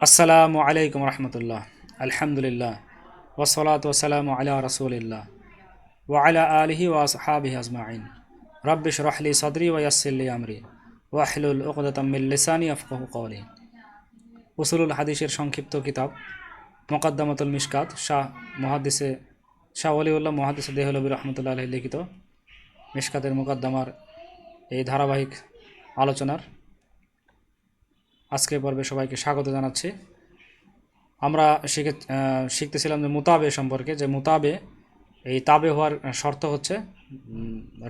আসসালামু আলাইকুম রহমতুল্লাহ আলহামদুলিল্লাহ ওসলাত ওসালাম আলা রসুলিল্লাহ ওয়ালা আলহি ওয়াসহাবিহি আজমাইন রব্বিশ রহলি সদরি ওয়াসিল্লি আমরি ওয়াহলুল উকদতমিল্লিসানি আফকাহু কওলি উসুলুল হাদিসের সংক্ষিপ্ত কিতাব মোকাদ্দমাতুল মিশকাত শাহ মহাদিসে শাহ অলিউল্লাহ মহাদিসে দেহলবী রহমতুল্লাহ আলহি লিখিত মিশকাতের মোকদ্দমার এই ধারাবাহিক আলোচনার আজকে পর্বে সবাইকে স্বাগত জানাচ্ছি। আমরা শিখে শিখতেছিলাম যে মুতাবে সম্পর্কে, যে মুতাবে, এই তাবে হওয়ার শর্ত হচ্ছে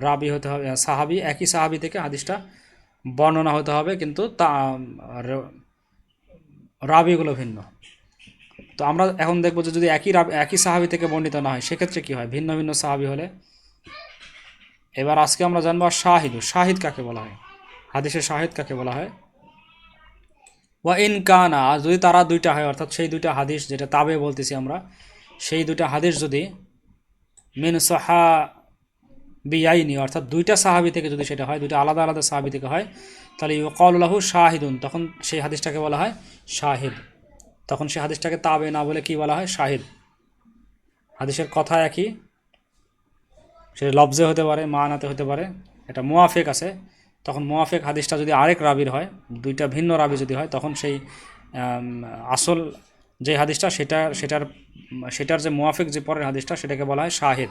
রাবি হতে হবে সাহাবি, একই সাহাবি থেকে হাদিসটা বর্ণনা হতে হবে, কিন্তু তা রাবিগুলো ভিন্ন। তো আমরা এখন দেখব যে যদি একই একই সাহাবি থেকে বর্ণিত না হয়, সেক্ষেত্রে কী হয়? ভিন্ন ভিন্ন সাহাবি হলে? এবার আজকে আমরা জানব আর শাহিদু, শাহিদ কাকে বলা হয়? হাদিসের শাহিদ কাকে বলা হয়? ওয়া ইন কানা, যদি তারা দুইটা হয়, অর্থাৎ সেই দুইটা হাদিস যেটা তাবে বলতেছি আমরা, সেই দুইটা হাদিস যদি মিন সাহা বিআইনি অর্থাৎ দুইটা সাহাবি থেকে যদি সেটা হয়, দুইটা আলাদা আলাদা সাহাবি থেকে হয়, তাহলে ইউকাউল্লাহু শাহিদুন, তখন সেই হাদিসটাকে বলা হয় শাহিদ। তখন সেই হাদিসটাকে তাবে না বলে কি বলা হয়? শাহিদ। হাদিসের কথা একই। সেটা লফজে হতে পারে, মানাতে হতে পারে, এটা মুয়াফেক আছে। তখন মুয়াফেক হাদিসটা যদি আরেক রাবির হয়, দুইটা ভিন্ন রাবি যদি হয়, তখন সেই আসল যে হাদিসটা, সেটা, সেটার সেটার যে মুয়াফেক যে পরের হাদিসটা, সেটাকে বলা হয় শাহিদ।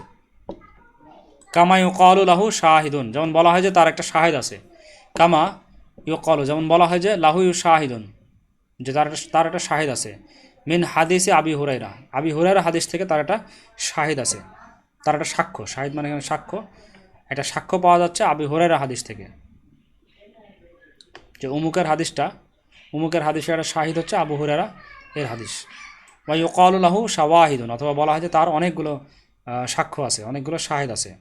কামা ইউকালু লাহু শাহিদুন, যেমন বলা হয় যে তার একটা শাহিদ আছে। কামা ইউকালু, যেমন বলা হয় যে লাহু ইউ শাহিদুন, যে তার একটা তার একটা শাহিদ আছে। মিন হাদিসে আবি হুরাইরা আবি হুরাইরা হাদিস থেকে তার একটা শাহিদ আছে। তার একটা সাক্ষ্য, শাহিদ মানে সাক্ষ্য। একটা সাক্ষ্য পাওয়া যাচ্ছে আবি হুরাইরা হাদিস থেকে। যে অমুকের হাদিসটা, অমুকের হাদিসের একটা শাহিদ হচ্ছে আবু হুরারা এর হাদিস। বা ইউকাউলাহু শাওয়াহিদুন, অথবা বলা হয় যে তার অনেকগুলো সাক্ষ্য আছে, অনেকগুলো শাহিদ আছে।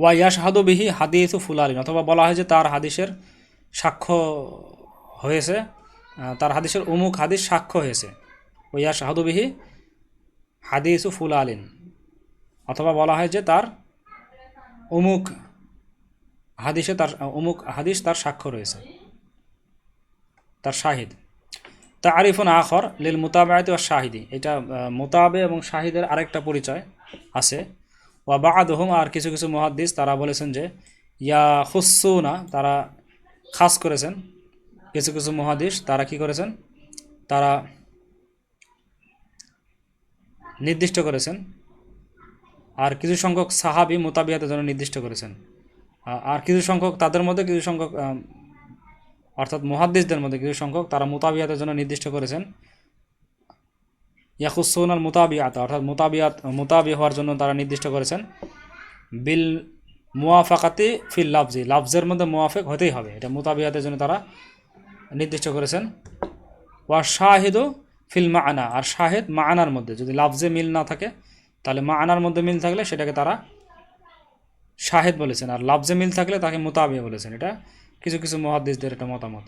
ওয়া ইয়াশহাদু বিহি হাদিসু ফুলালিন, অথবা বলা হয় যে তার হাদিসের সাক্ষ্য হয়েছে তার হাদিসের অমুক হাদিস সাক্ষ্য হয়েছে। ওয়া ইয়াশহাদু বিহি হাদিসু ফুলালিন। অথবা বলা হয় যে তার অমুক হাদিসে তার, অমুক হাদিস তার সাক্ষ্য রয়েছে। তার শাহিদ। তা আরিফুন আখর লিল মুতাবায়ত ও শাহিদি। এটা মোতাবে এবং শাহিদের আরেকটা পরিচয় আছে। ওয়া বাদহুম, আর কিছু কিছু মুহাদ্দিস তারা বলেছেন যে, ইয়া হুসুনা তারা খাস করেছেন। কিছু কিছু মুহাদ্দিস তারা কি করেছেন? তারা নির্দিষ্ট করেছেন। আর কিছু সংখ্যক সাহাবি মোতাবিয়াতের জন্য নির্দিষ্ট করেছেন। আর কিছু সংখ্যক তাদের মধ্যে কিছু সংখ্যক অর্থাৎ মুহাদ্দিসদের মধ্যে কিছু সংখ্যক তারা মোতাবিয়াতের জন্য নির্দিষ্ট করেছেন। ইয়াকুসুন আল মোতাবিয়াত, অর্থাৎ মোতাবিয়াত, মোতাবি হওয়ার জন্য তারা নির্দিষ্ট করেছেন। বিল মুয়াফাকাতি ফিল লাফজি, লাফজের মধ্যে মুয়াফেক হতেই হবে, এটা মোতাবিয়াতের জন্য তারা নির্দিষ্ট করেছেন। ওয়া শাহিদু ফিল মা আনা আর শাহেদ মা আনার মধ্যে যদি লাফজে মিল না থাকে তাহলে মা আনার মধ্যে মিল থাকলে সেটাকে তারা শাহেদ বলেছেন। আর লাফজে মিল থাকলে তাকে মোতাবিয়া বলেছেন। এটা কিছু কিছু মহাদ্দিসদের এটা মতামত।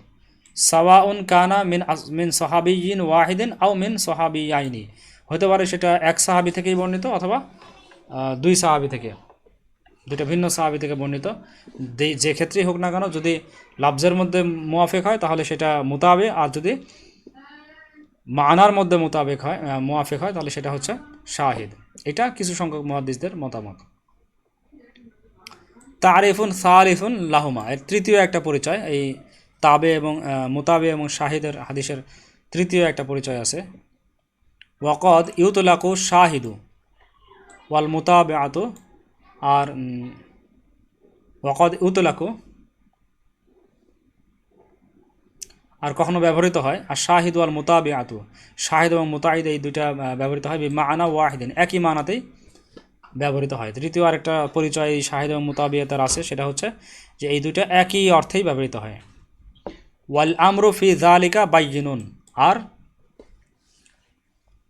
সাওয়াউন কানা মিন মিন সোহাবিয়িন ওয়াহিদিন আও মিন সোহাবিয়াইনি। হতে পারে সেটা এক সাহাবি থেকেই বর্ণিত অথবা দুই সাহাবি থেকে। দুটা ভিন্ন সাহাবি থেকে বর্ণিত। যে ক্ষেত্রেই হোক না কেন, যদি লাফজের মধ্যে মুয়াফেক হয়, তাহলে সেটা মোতাবে। আর যদি মানার মধ্যে মোতাবেক হয় মুয়াফেক হয়, তাহলে সেটা হচ্ছে শাহিদ। এটা কিছু সংখ্যক মহাদিসদের মতামত। তারিফুন, সারিফুন লাহুমা, এর তৃতীয় একটা পরিচয়, এই তাবে এবং মোতাবে এবং শাহিদের হাদিসের তৃতীয় একটা পরিচয় আছে। ওয়াকদ ইউতুলাকু শাহিদু ওয়াল মোতাবে আতু আর ওয়াকদ ইউতুলাকু আর কখনো ব্যবহৃত হয়, আর শাহিদ ওয়াল মোতাবে আতু শাহিদ এবং মোতাহিদ এই দুইটা ব্যবহৃত হয় মানা ওয়াহিদিন। একই মানাতেই ব্যবহৃত হয়। তৃতীয় আরেকটা পরিচয় এই শাহিদ এবং মোতাবিয়াতার আছে, সেটা হচ্ছে যে এই দুইটা একই অর্থেই ব্যবহৃত হয়। ওয়াল আমরু ফি জালিকা বাইজিনুন আর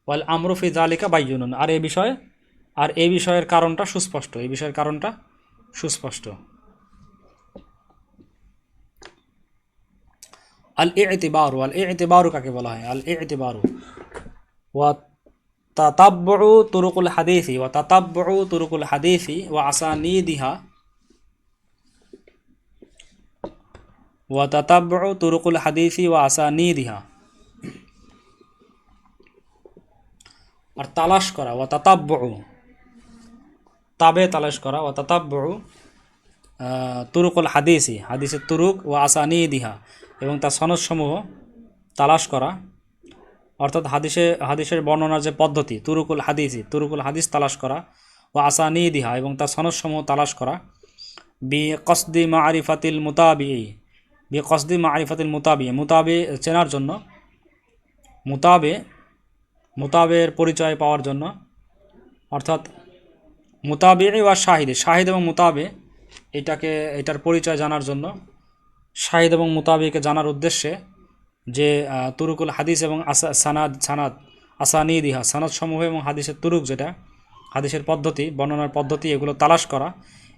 ওয়াল আমরু ফি জালিকা বাইজিনুন আর এ বিষয়ে, আর এ বিষয়ের কারণটা সুস্পষ্ট। এই বিষয়ের কারণটা সুস্পষ্ট। আল ইতিবারু আল ইতিবারু কাকে বলা হয় আল ইতিবারু ওয়া তাতাব্বু তুরুকুল হাদিসি ওয়া তাতাব্বু তুরুকুল হাদিসি ওয়া আসানিদিহা ওয়া তাতাব্বু তুরুকুল হাদিসি ওয়া আসানিদিহা আর তালাশ করা ওয়া তাতাব্বু তাবে তালাশ করা ওয়া তাতাব্বু তুরুকুল হাদিসি হাদিসের তুরুক ও আসানি দিহা এবং তার সনদসমূহ তালাশ করা। অর্থাৎ হাদিসে, হাদিসের বর্ণনার যে পদ্ধতি, তুরুকুল হাদিসি, তুরুকুল হাদিস তালাশ করা ও আসানি দিহা এবং তার সনদসমূহ তালাশ করা। বি কসদি মা আরিফাতিল মুতাবি বি কসদি মা আরিফাতিল মুতাবি মুতাবে চেনার জন্য মুতাবে মুতাবের পরিচয় পাওয়ার জন্য। অর্থাৎ মুতাবে বা শাহিদে, শাহিদ এবং মুতাবে এটাকে, এটার পরিচয় জানার জন্য শাহিদ এবং মুতাবিকে জানার উদ্দেশ্যে যে তুরুকুল হাদিস এবং আসা, সানাদ সানাদ, আসানিদিহা সানাদ সমূহ এবং হাদিসের তুরুক যেটা, হাদিসের পদ্ধতি, বর্ণনার পদ্ধতি, এগুলো তালাশ করা।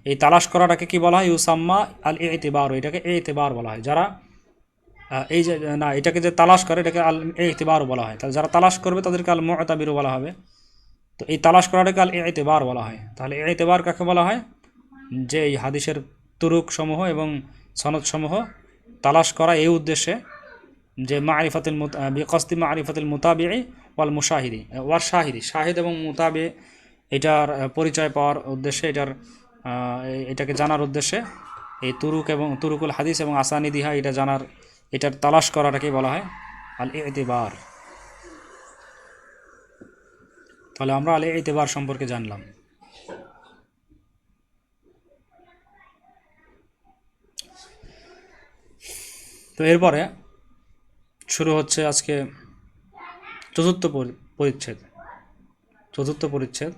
এই তালাশ করাটাকে কি বলা হয়? ইউসাম্মা আল এতেবার এটাকে এতেবার বলা হয়। যারা এই যে, না, এটাকে যে তালাশ করে, এটাকে আল এতেবারও বলা হয়। তাহলে যারা তালাশ করবে, তাদেরকে আল মোতাবিরও বলা হবে। তো এই তালাশ করাটাকে আল এতেবার বলা হয়। তাহলে এতেবার কাকে বলা হয়? যে এই হাদিসের তুরুক সমূহ এবং সনদসমূহ তালাশ করা এই উদ্দেশ্যে যে মা মারিফাতুল বিকস্তি মারিফাতুল মুতাবি ওয়াল মুশাহিদি ওয়ার শাহিদি। শাহিদ এবং মুতাবে এটার পরিচয় পাওয়ার উদ্দেশ্যে, এটার এটাকে জানার উদ্দেশ্যে এই তুরুক এবং তুরুকুল হাদিস এবং আসানি দিহা এটা জানার, এটার তালাশ করাটাকে বলা হয় আল ইতিবার তাহলে আমরা আল ইতিবার সম্পর্কে জানলাম। তো এরপরে শুরু হচ্ছে আজকে চতুর্থ পরিচ্ছেদ। চতুর্থ পরিচ্ছেদ।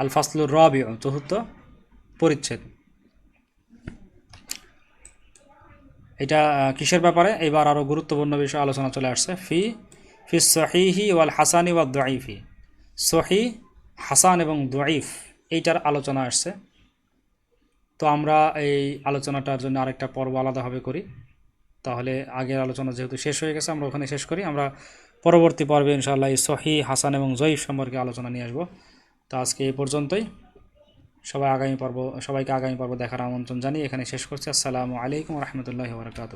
আল ফাসলুর রবি চতুর্থ পরিচ্ছেদ। এটা কিসের ব্যাপারে? এবার আরও গুরুত্বপূর্ণ বিষয় আলোচনা চলে আসছে। ফি ফি সহিহি ওয়াল হাসানি ওয়া দোয়াইফি সহি, হাসান এবং দোয়াইফ এইটার আলোচনা আসছে। তো আমরা এই আলোচনাটার জন্য আরেকটা পর্ব আলাদাভাবে করি। তাহলে আগের আলোচনা যেহেতু শেষ হয়ে গেছে, আমরা ওখানে শেষ করি। আমরা পরবর্তী পর্বে ইনশাআল্লাহ এই সহি, হাসান এবং জয়ীফ সম্পর্কে আলোচনা নিয়ে আসব। তো আজকে এই পর্যন্তই। সবাই আগামী পর্ব, সবাইকে আগামী পর্ব দেখার আমন্ত্রণ জানিয়ে এখানে শেষ করছি। আসসালামু আলাইকুম রহমতুল্লাহ বরকাত